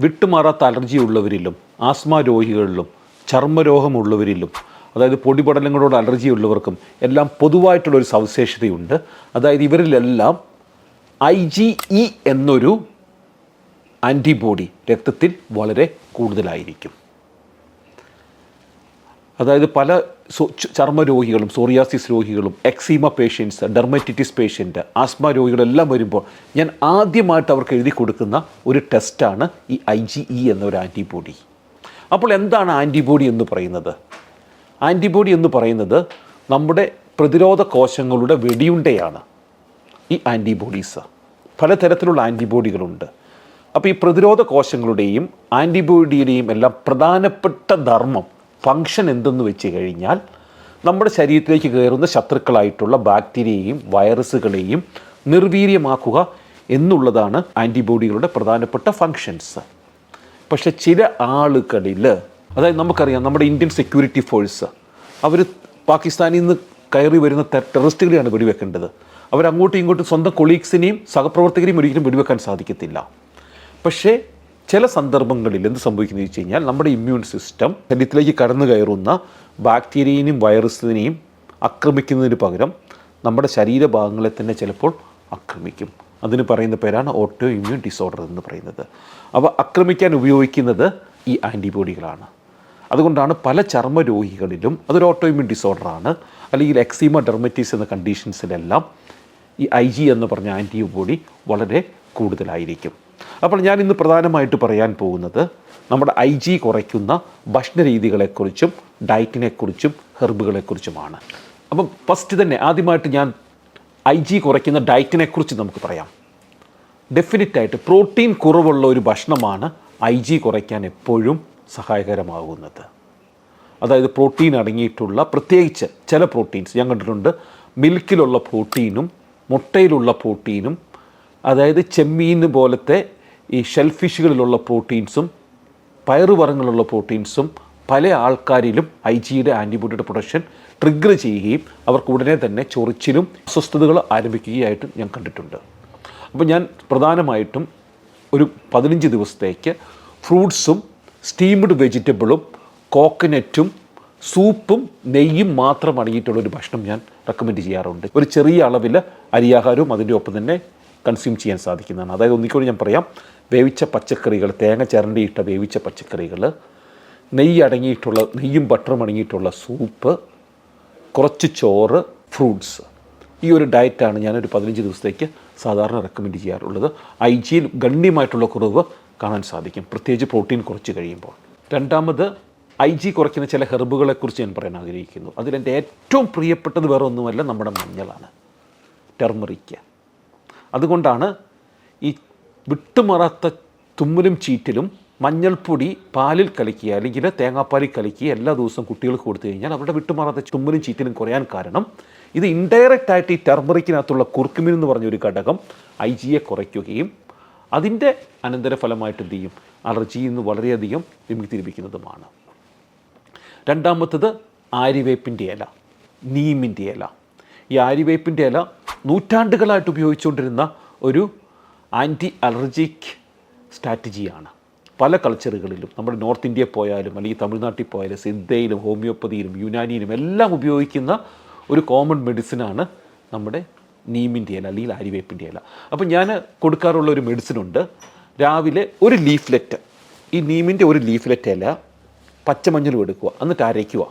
വിട്ടുമാറാത്ത allergy ഉള്ളവരിലും asthma രോഗികളിലും ചർമ്മരോഗമുള്ളവരിലും അതായത് പൊടിപടലങ്ങളോട് allergy ഉള്ളവർക്കും എല്ലാം പൊതുവായിട്ടുള്ള ഒരു സവിശേഷതയുണ്ട്. അതായത് ഇവരിലെല്ലാം ഐ ജി ഇ എന്നൊരു ആന്റിബോഡി രക്തത്തിൽ വളരെ കൂടുതലായിരിക്കും. അതായത് പല ചർമ്മ രോഗികളും സോറിയാസിസ് രോഗികളും eczema patients dermatitis patient asthma രോഗികളെല്ലാം വരുമ്പോൾ ഞാൻ ആദ്യമായിട്ട് അവർക്ക് എഴുതി കൊടുക്കുന്ന ഒരു ടെസ്റ്റാണ് ഈ ഐ ജി ഇ എന്നൊരു ആന്റിബോഡി അപ്പോൾ എന്താണ് ആന്റിബോഡി എന്ന് പറയുന്നത്? ആന്റിബോഡി എന്ന് പറയുന്നത് നമ്മുടെ പ്രതിരോധ കോശങ്ങളുടെ വെടിയുണ്ടയാണ് ഈ ആന്റിബോഡീസ് പലതരത്തിലുള്ള ആന്റിബോഡികളുണ്ട് അപ്പോൾ ഈ പ്രതിരോധ കോശങ്ങളുടെയും ആന്റിബോഡിയുടെയും എല്ലാം പ്രധാനപ്പെട്ട ധർമ്മം ഫങ്ഷൻ എന്തെന്ന് വെച്ച് കഴിഞ്ഞാൽ നമ്മുടെ ശരീരത്തിലേക്ക് കയറുന്ന ശത്രുക്കളായിട്ടുള്ള ബാക്ടീരിയയും വൈറസുകളെയും നിർവീര്യമാക്കുക എന്നുള്ളതാണ് ആന്റിബോഡികളുടെ പ്രധാനപ്പെട്ട ഫങ്ഷൻസ് പക്ഷെ ചില ആളുകളിൽ അതായത് നമുക്കറിയാം നമ്മുടെ ഇന്ത്യൻ സെക്യൂരിറ്റി ഫോഴ്സ് അവർ പാകിസ്ഥാനിൽ നിന്ന് കയറി വരുന്ന ടെററിസ്റ്റുകളെയാണ് വെടിവെക്കേണ്ടത്. അവരങ്ങോട്ടും ഇങ്ങോട്ടും സ്വന്തം കൊളീഗ്സിനെയും സഹപ്രവർത്തകരെയും ഒരിക്കലും വെടിവെക്കാൻ സാധിക്കത്തില്ല. പക്ഷേ ചില സന്ദർഭങ്ങളിൽ എന്ത് സംഭവിക്കുന്നത് വെച്ച് കഴിഞ്ഞാൽ നമ്മുടെ ഇമ്മ്യൂൺ സിസ്റ്റം ശരീരത്തിലേക്ക് കടന്നു കയറുന്ന ബാക്ടീരിയനെയും വൈറസിനെയും ആക്രമിക്കുന്നതിന് പകരം നമ്മുടെ ശരീരഭാഗങ്ങളെ തന്നെ ചിലപ്പോൾ ആക്രമിക്കും. അതിന് പറയുന്ന പേരാണ് ഓട്ടോ ഇമ്മ്യൂൺ ഡിസോർഡർ എന്ന് പറയുന്നത്. അവ ആക്രമിക്കാൻ ഉപയോഗിക്കുന്നത് ഈ ആന്റിബോഡികളാണ് അതുകൊണ്ടാണ് പല ചർമ്മ രോഗികളിലും അതൊരു ഓട്ടോ ഇമ്മ്യൂൺ ഡിസോർഡറാണ് അല്ലെങ്കിൽ എക്സീമ ഡെർമറ്റീസ് എന്ന കണ്ടീഷൻസിലെല്ലാം ഈ ഐ ജി എന്ന് പറഞ്ഞ ആന്റിബോഡി വളരെ കൂടുതലായിരിക്കും. അപ്പോൾ ഞാൻ ഇന്ന് പ്രധാനമായിട്ട് പറയാൻ പോകുന്നത് നമ്മുടെ ഐ ജി കുറയ്ക്കുന്ന ഭക്ഷണ രീതികളെക്കുറിച്ചും ഡയറ്റിനെക്കുറിച്ചും ഹെർബുകളെക്കുറിച്ചുമാണ്. അപ്പം ഫസ്റ്റ് തന്നെ ആദ്യമായിട്ട് ഞാൻ ഐ ജി കുറയ്ക്കുന്ന ഡയറ്റിനെക്കുറിച്ച് നമുക്ക് പറയാം. ഡെഫിനറ്റായിട്ട് പ്രോട്ടീൻ കുറവുള്ള ഒരു ഭക്ഷണമാണ് ഐ ജി കുറയ്ക്കാൻ എപ്പോഴും സഹായകരമാകുന്നത്. അതായത് പ്രോട്ടീൻ അടങ്ങിയിട്ടുള്ള പ്രത്യേകിച്ച് ചില പ്രോട്ടീൻസ് ഞാൻ കണ്ടിട്ടുണ്ട്. മിൽക്കിലുള്ള പ്രോട്ടീനും മുട്ടയിലുള്ള പ്രോട്ടീനും അതായത് ചെമ്മീൻ പോലത്തെ ഈ ഷെൽഫിഷുകളിലുള്ള പ്രോട്ടീൻസും പയറുവർഗങ്ങളുള്ള പ്രോട്ടീൻസും പല ആൾക്കാരിലും ഐ ജിയുടെ ആന്റിബോഡിയുടെ പ്രൊഡക്ഷൻ ട്രിഗർ ചെയ്യുകയും അവർക്ക് ഉടനെ തന്നെ ചൊറിച്ചിലും അസ്വസ്ഥതകൾ ആരംഭിക്കുകയായിട്ട് ഞാൻ കണ്ടിട്ടുണ്ട്. അപ്പോൾ ഞാൻ പ്രധാനമായിട്ടും ഒരു പതിനഞ്ച് ദിവസത്തേക്ക് ഫ്രൂട്ട്സും സ്റ്റീംഡ് വെജിറ്റബിളും കോക്കനറ്റും സൂപ്പും നെയ്യും മാത്രം അടങ്ങിയിട്ടുള്ള ഒരു ഭക്ഷണം ഞാൻ റെക്കമെൻഡ് ചെയ്യാറുണ്ട്. ഒരു ചെറിയ അളവിൽ അരിയാഹാരവും അതിന്റെ ഒപ്പം തന്നെ കൺസ്യൂം ചെയ്യാൻ സാധിക്കുന്നതാണ്. അതായത് ഒന്നിക്കൂടി ഞാൻ പറയാം. വേവിച്ച പച്ചക്കറികൾ തേങ്ങ ചിരണ്ടിയിട്ട വേവിച്ച പച്ചക്കറികൾ നെയ്യ് അടങ്ങിയിട്ടുള്ള നെയ്യും ബട്ടറും അടങ്ങിയിട്ടുള്ള സൂപ്പ് കുറച്ച് ചോറ് ഫ്രൂട്ട്സ് ഈ ഒരു ഡയറ്റാണ് ഞാനൊരു പതിനഞ്ച് ദിവസത്തേക്ക് സാധാരണ റെക്കമെൻഡ് ചെയ്യാറുള്ളത്. ഐ ജിയിൽ ഗണ്യമായിട്ടുള്ള കുറവ് കാണാൻ സാധിക്കും. പ്രത്യേകിച്ച് പ്രോട്ടീൻ കുറച്ച് കഴിയുമ്പോൾ. രണ്ടാമത് ഐ ജി കുറയ്ക്കുന്ന ചില ഹെർബുകളെക്കുറിച്ച് ഞാൻ പറയാൻ ആഗ്രഹിക്കുന്നു. അതിലെന്റെ ഏറ്റവും പ്രിയപ്പെട്ടത് വേറെ ഒന്നുമല്ല നമ്മുടെ മഞ്ഞളാണ്. ടെർമറിക്ക അതുകൊണ്ടാണ് ഈ വിട്ടുമറാത്ത തുമ്മലും ചീറ്റിലും മഞ്ഞൾപ്പൊടി പാലിൽ കലക്കുക അല്ലെങ്കിൽ തേങ്ങാപ്പാലിൽ കലക്കുക എല്ലാ ദിവസവും കുട്ടികൾക്ക് കൊടുത്തു കഴിഞ്ഞാൽ അവരുടെ വിട്ടുമാറാത്ത തുമ്മലും ചീറ്റിലും കുറയാൻ കാരണം ഇത് ഇൻഡയറക്റ്റ് ആയിട്ട് ഈ ടെർമറിക്കിനകത്തുള്ള കുർക്കുമിൻ എന്ന് പറഞ്ഞൊരു ഘടകം ഐ ജിയെ കുറയ്ക്കുകയും അതിന്റെ അനന്തരഫലമായിട്ട് എന്ത് ചെയ്യും? അലർജിയിൽ നിന്ന് വളരെയധികം വിമുക്തിരിപ്പിക്കുന്നതുമാണ് രണ്ടാമത്തത് ആര്യവേപ്പിന്റെ ഇല നീമിന്റെ ഇല. ഈ ആര്യവേപ്പിന്റെ ഇല നൂറ്റാണ്ടുകളായിട്ട് ഉപയോഗിച്ചുകൊണ്ടിരുന്ന ഒരു ആന്റി അലർജിക് സ്ട്രാറ്റജിയാണ് പല കൾച്ചറുകളിലും നമ്മുടെ നോർത്ത് ഇന്ത്യയിൽ പോയാലും അല്ലെങ്കിൽ തമിഴ്നാട്ടിൽ പോയാലും സിദ്ധയിലും ഹോമിയോപ്പതിയിലും യുനാനിയിലും എല്ലാം ഉപയോഗിക്കുന്ന ഒരു കോമൺ മെഡിസിനാണ് നമ്മുടെ നീമിന്റെ ഇല അല്ലെങ്കിൽ ആര്യവേപ്പിന്റെ ഇല അപ്പോൾ ഞാൻ കൊടുക്കാറുള്ള ഒരു മെഡിസിനുണ്ട് രാവിലെ ഒരു ലീഫ്ലെറ്റ് ഈ നീമിന്റെ ഒരു ലീഫ്ലെറ്റ് ഇല പച്ചമഞ്ഞളും എടുക്കുക. എന്നിട്ട് അരയ്ക്കുക.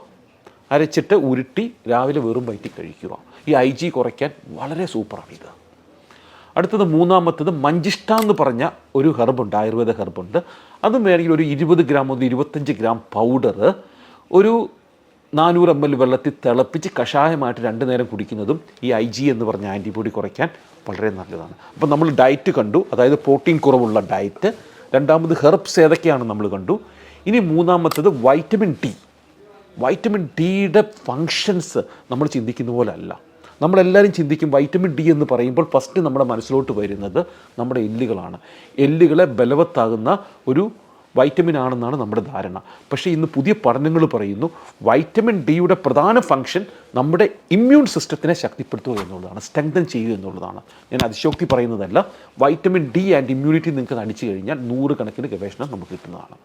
അരച്ചിട്ട് ഉരുട്ടി രാവിലെ വെറും വയറ്റിൽ കഴിക്കുക. ഈ ഐ ജി കുറയ്ക്കാൻ വളരെ സൂപ്പറാണ് ഇത്. അടുത്തത് മൂന്നാമത്തത് മഞ്ചിഷ്ട എന്ന് പറഞ്ഞ ഒരു ഹെർബുണ്ട് ആയുർവേദ ഹെർബുണ്ട് അതും വേണമെങ്കിൽ ഒരു ഇരുപത് ഗ്രാം മുതൽ ഇരുപത്തഞ്ച് ഗ്രാം പൗഡർ ഒരു നാനൂറ് എം എൽ വെള്ളത്തിൽ തിളപ്പിച്ച് കഷായമായിട്ട് രണ്ട് നേരം കുടിക്കുന്നതും ഈ ഐ ജി എന്ന് പറഞ്ഞ ആന്റിബോഡി കുറയ്ക്കാൻ വളരെ നല്ലതാണ്. അപ്പോൾ നമ്മൾ ഡയറ്റ് കണ്ടു. അതായത് പ്രോട്ടീൻ കുറവുള്ള ഡയറ്റ് രണ്ടാമത് ഹെർബ്സ് ഏതൊക്കെയാണ് നമ്മൾ കണ്ടു. ഇനി മൂന്നാമത്തത് വൈറ്റമിൻ ഡി വൈറ്റമിൻ ഡിയുടെ ഫങ്ഷൻസ് നമ്മൾ ചിന്തിക്കുന്ന പോലെ അല്ല നമ്മളെല്ലാവരും ചിന്തിക്കും വൈറ്റമിൻ ഡി എന്ന് പറയുമ്പോൾ ഫസ്റ്റ് നമ്മുടെ മനസ്സിലോട്ട് വരുന്നത് നമ്മുടെ എല്ലുകളാണ്. എല്ലുകളെ ബലവത്താകുന്ന ഒരു വൈറ്റമിൻ ആണെന്നാണ് നമ്മുടെ ധാരണ. പക്ഷേ ഇന്ന് പുതിയ പഠനങ്ങൾ പറയുന്നു വൈറ്റമിൻ ഡിയുടെ പ്രധാന ഫംഗ്ഷൻ നമ്മുടെ ഇമ്മ്യൂൺ സിസ്റ്റത്തിനെ ശക്തിപ്പെടുത്തുക എന്നുള്ളതാണ് സ്ട്രെങ്തൻ ചെയ്യുക എന്നുള്ളതാണ്. ഞാൻ അതിശോക്തി പറയുന്നതല്ല. വൈറ്റമിൻ ഡി ആൻഡ് ഇമ്മ്യൂണിറ്റി നിങ്ങൾക്ക് അടിച്ചു കഴിഞ്ഞാൽ നൂറുകണക്കിന് ഗവേഷണം നമുക്ക് കിട്ടുന്നതാണ്.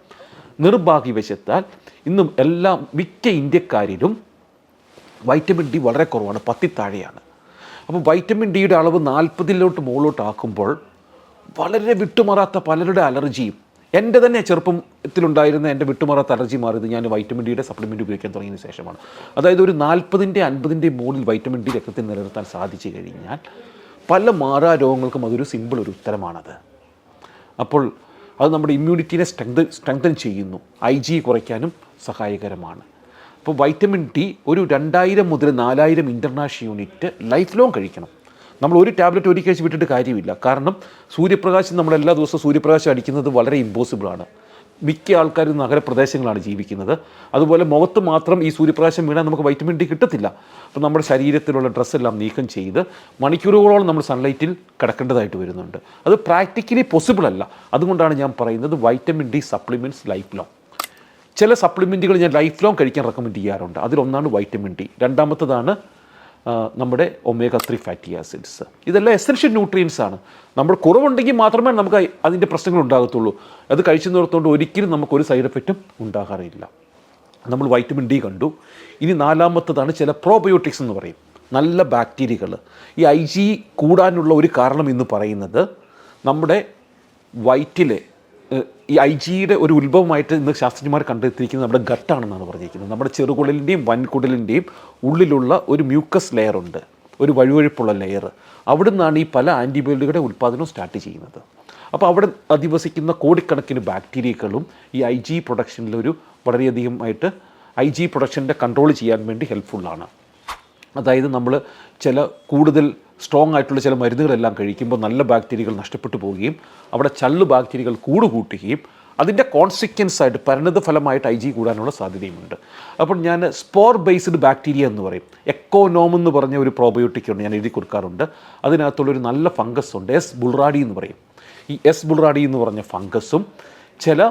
നിർഭാഗ്യവശത്താൽ ഇന്നും എല്ലാ മിക്ക ഇന്ത്യക്കാരിലും വൈറ്റമിൻ ഡി വളരെ കുറവാണ് പത്തി താഴെയാണ്. അപ്പോൾ വൈറ്റമിൻ ഡിയുടെ അളവ് നാൽപ്പതിലോട്ട് മുകളിലോട്ടാക്കുമ്പോൾ വളരെ വിട്ടുമാറാത്ത പലരുടെ അലർജിയും എന്റെ തന്നെ ചെറുപ്പത്തിലുണ്ടായിരുന്ന എന്റെ വിട്ടുമാറാത്ത അലർജി മാറിയത് ഞാൻ വൈറ്റമിൻ ഡിയുടെ സപ്ലിമെന്റ് ഉപയോഗിക്കാൻ തുടങ്ങിയതിന് ശേഷമാണ്. അതായത് ഒരു നാൽപ്പതിന്റെ അൻപതിന്റെ മുകളിൽ വൈറ്റമിൻ ഡി രക്തത്തിൽ നിലനിർത്താൻ സാധിച്ചു കഴിഞ്ഞാൽ പല മാറാ രോഗങ്ങൾക്കും അതൊരു സിമ്പിൾ ഒരു ഉത്തരമാണത്. അപ്പോൾ അത് നമ്മുടെ ഇമ്മ്യൂണിറ്റിനെ സ്ട്രെങ്ത് സ്ട്രെങ്തൻ ചെയ്യുന്നു. ഐ ജി കുറയ്ക്കാനും സഹായകരമാണ്. അപ്പോൾ വൈറ്റമിൻ ഡി ഒരു രണ്ടായിരം മുതൽ നാലായിരം ഇന്റർനാഷണൽ യൂണിറ്റ് ലൈഫ് ലോങ് കഴിക്കണം. നമ്മൾ ഒരു ടാബ്ലറ്റ് ഒരു കഴിച്ച് വിട്ടിട്ട് കാര്യമില്ല. കാരണം സൂര്യപ്രകാശം നമ്മൾ എല്ലാ ദിവസവും സൂര്യപ്രകാശം അടിക്കുന്നത് വളരെ ഇമ്പോസിബിളാണ് മിക്ക ആൾക്കാരും നഗരപ്രദേശങ്ങളാണ് ജീവിക്കുന്നത്. അതുപോലെ മുഖത്ത് മാത്രം ഈ സൂര്യപ്രകാശം വീണാൽ നമുക്ക് വൈറ്റമിൻ ഡി കിട്ടത്തില്ല. അപ്പോൾ നമ്മുടെ ശരീരത്തിലുള്ള ഡ്രസ്സെല്ലാം നീക്കം ചെയ്ത് മണിക്കൂറുകളോളം നമ്മൾ സൺലൈറ്റിൽ കിടക്കേണ്ടതായിട്ട് വരുന്നുണ്ട്. അത് പ്രാക്ടിക്കലി പോസിബിൾ അല്ല. അതുകൊണ്ടാണ് ഞാൻ പറയുന്നത് vitamin D supplements life long ചില സപ്ലിമെന്റുകൾ ഞാൻ ലൈഫ് ലോങ് കഴിക്കാൻ റെക്കമെൻഡ് ചെയ്യാറുണ്ട്. അതിലൊന്നാണ് വൈറ്റമിൻ ഡി രണ്ടാമത്തതാണ് നമ്മുടെ ഒമേഗ ത്രീ ഫാറ്റി ആസിഡ്സ് ഇതെല്ലാം എസെൻഷ്യൽ ന്യൂട്രിയൻസ് ആണ്. നമ്മൾ കുറവുണ്ടെങ്കിൽ മാത്രമേ നമുക്ക് അതിന്റെ പ്രശ്നങ്ങൾ ഉണ്ടാകത്തുള്ളൂ. അത് കഴിച്ചു നിർത്തുകൊണ്ട് ഒരിക്കലും നമുക്കൊരു സൈഡ് എഫക്റ്റും ഉണ്ടാകാറില്ല. നമ്മൾ വൈറ്റമിൻ ഡി കണ്ടു. ഇനി നാലാമത്തതാണ് ചില പ്രോബയോട്ടിക്സ് എന്ന് പറയും. നല്ല ബാക്ടീരിയകൾ ഈ ഐ ജി കൂടാനുള്ള ഒരു കാരണം എന്ന് പറയുന്നത് നമ്മുടെ വയറ്റിലെ ഈ ഐ ജിയുടെ ഒരു ഉത്ഭവമായിട്ട് ഇന്ന് ശാസ്ത്രജ്ഞന്മാർ കണ്ടെത്തിയിരിക്കുന്നത് നമ്മുടെ ഗട്ടാണെന്നാണ് പറഞ്ഞിരിക്കുന്നത്. നമ്മുടെ ചെറുകുടലിന്റെയും വൻകുടലിന്റെയും ഉള്ളിലുള്ള ഒരു മ്യൂക്കസ് ലെയർ ഉണ്ട്. ഒരു വഴുവഴുപ്പുള്ള ലെയർ അവിടെ നിന്നാണ് ഈ പല ആന്റിബയോട്ടിക്കുകളുടെ ഉൽപ്പാദനം സ്റ്റാർട്ട് ചെയ്യുന്നത്. അപ്പോൾ അവിടെ അധിവസിക്കുന്ന കോടിക്കണക്കിന് ബാക്ടീരിയകളും ഈ ഐ ജി പ്രൊഡക്ഷനിലൊരു വളരെയധികമായിട്ട് ഐ ജി പ്രൊഡക്ഷന്റെ കൺട്രോൾ ചെയ്യാൻ വേണ്ടി ഹെൽപ്ഫുള്ളാണ് അതായത് നമ്മൾ ചില കൂടുതൽ സ്ട്രോങ് ആയിട്ടുള്ള ചില മരുന്നുകളെല്ലാം കഴിക്കുമ്പോൾ നല്ല ബാക്ടീരിയകൾ നഷ്ടപ്പെട്ടു പോവുകയും അവിടെ ചള്ളു ബാക്ടീരിയകൾ കൂടുകൂട്ടുകയും അതിന്റെ കോൺസിക്വൻസ് ആയിട്ട് പരിണിത ഫലമായിട്ട് ഐ ജി കൂടാനുള്ള സാധ്യതയുമുണ്ട്. അപ്പോൾ ഞാൻ സ്പോർ ബേസ്ഡ് ബാക്ടീരിയ എന്ന് പറയും. എക്കോനോം എന്ന് പറഞ്ഞ ഒരു പ്രോബയോട്ടിക് ഉണ്ട് ഞാൻ എഴുതി കൊടുക്കാറുണ്ട്. അതിനകത്തുള്ളൊരു നല്ല ഫംഗസ് ഉണ്ട്. എസ് ബുൾറാഡി എന്ന് പറയും. ഈ എസ് ബുൾറാഡി എന്ന് പറഞ്ഞ ഫംഗസും ചില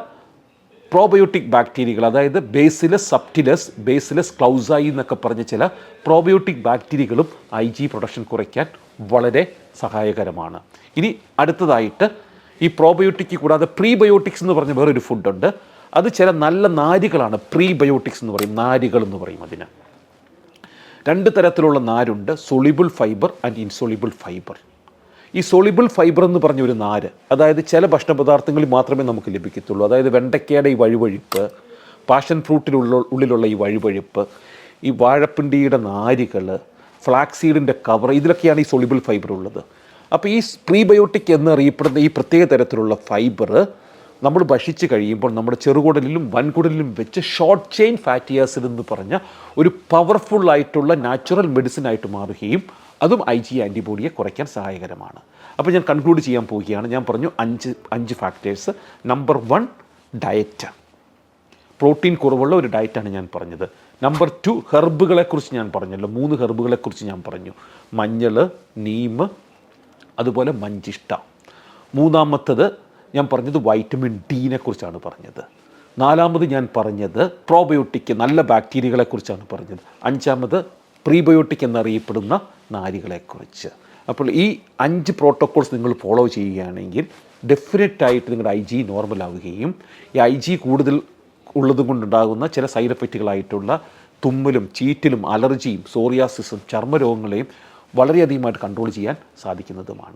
പ്രോബയോട്ടിക് ബാക്ടീരിയകൾ അതായത് ബേസിലസ് സപ്റ്റിലസ് ബേസിലസ് ക്ലൗസായി എന്നൊക്കെ പറഞ്ഞ ചില പ്രോബയോട്ടിക് ബാക്ടീരിയകളും ഐ ജി പ്രൊഡക്ഷൻ കുറയ്ക്കാൻ വളരെ സഹായകരമാണ്. ഇനി അടുത്തതായിട്ട് ഈ പ്രോബയോട്ടിക് കൂടാതെ പ്രീബയോട്ടിക്സ് എന്ന് പറഞ്ഞ വേറൊരു ഫുഡുണ്ട്. അത് ചില നല്ല നാരുകളാണ്. പ്രീബയോട്ടിക്സ് എന്ന് പറയും നാരുകൾ എന്ന് പറയും അതിന്. രണ്ട് തരത്തിലുള്ള നാരുണ്ട് soluble fibre and insoluble fibre. ഈ സോളിബിൾ ഫൈബർ എന്ന് പറഞ്ഞ ഒരു നാര് അതായത് ചില ഭക്ഷണപദാർത്ഥങ്ങളിൽ മാത്രമേ നമുക്ക് ലഭിക്കത്തുള്ളൂ. അതായത് വെണ്ടയ്ക്കയുടെ ഈ വഴുവഴുപ്പ് പാഷൻ ഫ്രൂട്ടിലുള്ള ഉള്ളിലുള്ള ഈ വഴുവഴുപ്പ് ഈ വാഴപ്പിണ്ടിയുടെ നാരുകൾ ഫ്ലാക്സീഡിന്റെ കവർ ഇതിലൊക്കെയാണ് ഈ സോളിബിൾ ഫൈബർ ഉള്ളത്. അപ്പോൾ ഈ പ്രീബയോട്ടിക് എന്നറിയപ്പെടുന്ന ഈ പ്രത്യേക തരത്തിലുള്ള ഫൈബർ നമ്മൾ ഭക്ഷിച്ചു കഴിയുമ്പോൾ നമ്മുടെ ചെറുകുടലിലും വൻകുടലിലും വെച്ച് ഷോർട്ട് ചെയിൻ ഫാറ്റി എന്ന് പറഞ്ഞ ഒരു പവർഫുൾ ആയിട്ടുള്ള നാച്ചുറൽ മെഡിസിൻ ആയിട്ട് മാറുകയും അതും ഐ ജി ആന്റിബോഡിയെ കുറയ്ക്കാൻ സഹായകരമാണ്. അപ്പോൾ ഞാൻ കൺക്ലൂഡ് ചെയ്യാൻ പോവുകയാണ്. ഞാൻ പറഞ്ഞു അഞ്ച് അഞ്ച് factors number one diet protein കുറവുള്ള ഒരു ഡയറ്റാണ് ഞാൻ പറഞ്ഞത്. നമ്പർ ടു ഹെർബുകളെക്കുറിച്ച് ഞാൻ പറഞ്ഞല്ലോ. മൂന്ന് ഹെർബുകളെക്കുറിച്ച് ഞാൻ പറഞ്ഞു. മഞ്ഞൾ നീം അതുപോലെ മഞ്ചിഷ്ട. മൂന്നാമത്തത് ഞാൻ പറഞ്ഞത് വൈറ്റമിൻ ഡീനെ കുറിച്ചാണ് പറഞ്ഞത്. നാലാമത് ഞാൻ പറഞ്ഞത് പ്രോബയോട്ടിക് നല്ല ബാക്ടീരിയകളെക്കുറിച്ചാണ് പറഞ്ഞത്. അഞ്ചാമത് പ്രീബയോട്ടിക് എന്നറിയപ്പെടുന്ന നാരുകളെക്കുറിച്ച്. അപ്പോൾ ഈ അഞ്ച് പ്രോട്ടോക്കോൾസ് നിങ്ങൾ ഫോളോ ചെയ്യുകയാണെങ്കിൽ ഡെഫിനറ്റായിട്ട് നിങ്ങളുടെ ഐ ജി നോർമൽ ആവുകയും ഈ ഐ ജി കൂടുതൽ ഉള്ളത് കൊണ്ടുണ്ടാകുന്ന ചില സൈഡ് എഫക്റ്റുകളായിട്ടുള്ള തുമ്മലും ചീറ്റിലും അലർജിയും സോറിയാസിസും ചർമ്മരോഗങ്ങളെയും വളരെയധികമായിട്ട് കൺട്രോൾ ചെയ്യാൻ സാധിക്കുന്നതുമാണ്.